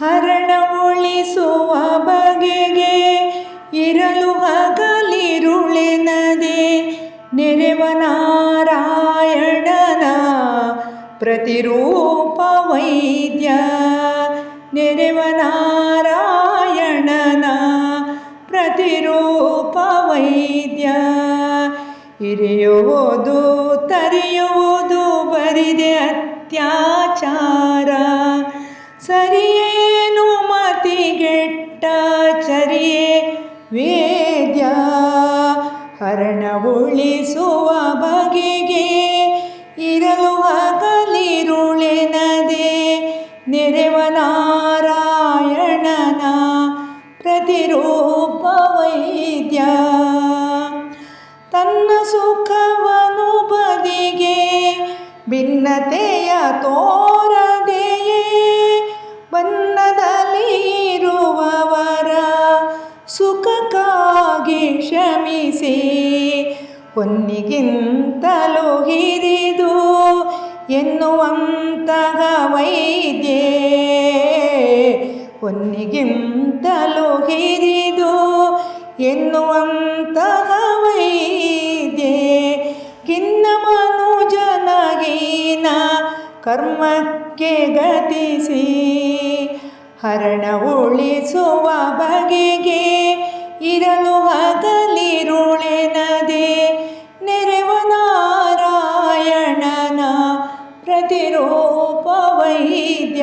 ಹರಣ ಉಳಿಸುವ ಬಗೆಗೆ ಇರಲು ಹಗಲಿರುಳೆನದೆ. ನೆರೆವ ನಾರಾಯಣನ ಪ್ರತಿರೂಪ ವೈದ್ಯ. ನೆರೆವ ನಾರಾಯಣನ ಪ್ರತಿರೂಪ ವೈದ್ಯ. ಇರಿಯುವುದು ತರಿಯುವುದು ಬರಿದೆ ಅತ್ಯಾಚಾರ. ಸರಿಯೇನು ಚರಿಯೇ ವೇದ್ಯ. ಹರಣ ಉಳಿಸುವ ಬಗೆಗೆ ಇರಲು ಹಗಲಿರುಳೆನದೆ ನೆರೆವ ನಾರಾಯಣನ ಪ್ರತಿರೂಪ ವೈದ್ಯ. ತನ್ನ ಸುಖವನು ಬದಿಗೆ ಭಿನ್ನತೆಯ ತೋರದೆಯೇ ಹೊನ್ನಿಗಿಂತಲೂ ಹಿರಿದು ಎನ್ನುವಂತಹ ವೈದ್ಯೆ. ಹೊನ್ನಿಗಿಂತಲೂ ಹಿರಿದು ಎನ್ನುವಂತಹ ವೈದ್ಯೆ. ಕಿನ್ನ ಮನುಜನಗೀನ ಕರ್ಮಕ್ಕೆ ಗತಿಸಿ ಹರಣ ಉಳಿಸುವ ಬಗೆಗೆ ಇರಲು ಪ್ರತಿರೂಪ ವೈದ್ಯ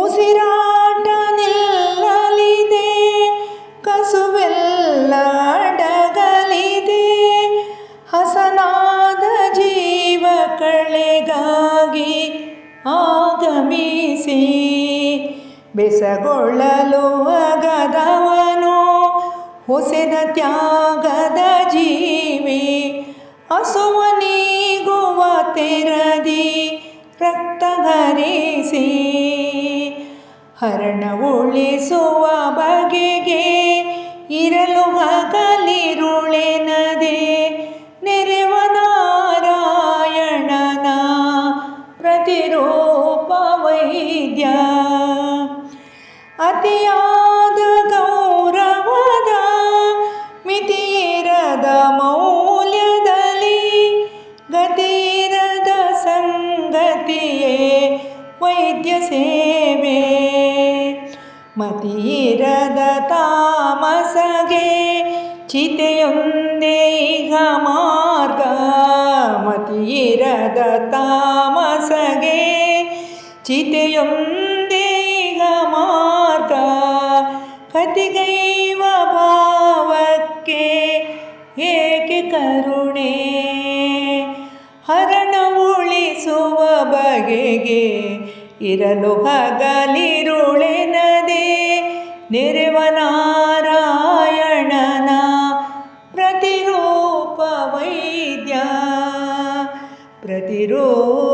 ಉಸಿರಾಟ ನಿಲ್ಲಲಿದೆ, ಕಸುವೆಲ್ಲ ಅಡಗಲಿದೆ. ಹಸನಾದ ಜೀವ ಕಳೆಗಾಗಿ ಆಗಮಿಸಿ, ಬೆಸಗೊಳ್ಳಲು ಅಗದವನು ಹೊಸೆದ ತ್ಯಾಗದ ಜೀವಿ. ಹಸುವ ಹರಿಸಿ ಹರಣ ಉಳಿಸುವ ಬಗೆಗೆ ಇರಲು ಹಗಲಿರುಳೆನದೆ. ನಾರಾಯಣನ ಪ್ರತಿರೂಪ ವೈದ್ಯ. ಅತಿಯಾದ ಮತಿಯಿರದ ತಾಮಸಗೆ ಚಿತೆಯೊಂದೇ ಈಗ ಮಾರ್ಗ. ಮತಿಯಿರದ ತಾಮಸಗೆ ಚಿತೆಯೊಂದೇ ಮಾರ್ಗ. ಕತಿಗೈವ ಭಾವಕ್ಕೆ ಏಕೆ ಕರುಣೆ? ಹರಣ ಉಳಿಸುವ ಬಗೆಗೆ ಇರಲು ಹಗಲಿರುಳೆನದೆ. ನಿರ್ವನಾರಾಯಣನ ಪ್ರತಿರೂಪ ವೈದ್ಯ ಪ್ರತಿರೂಪ ವೈದ್ಯ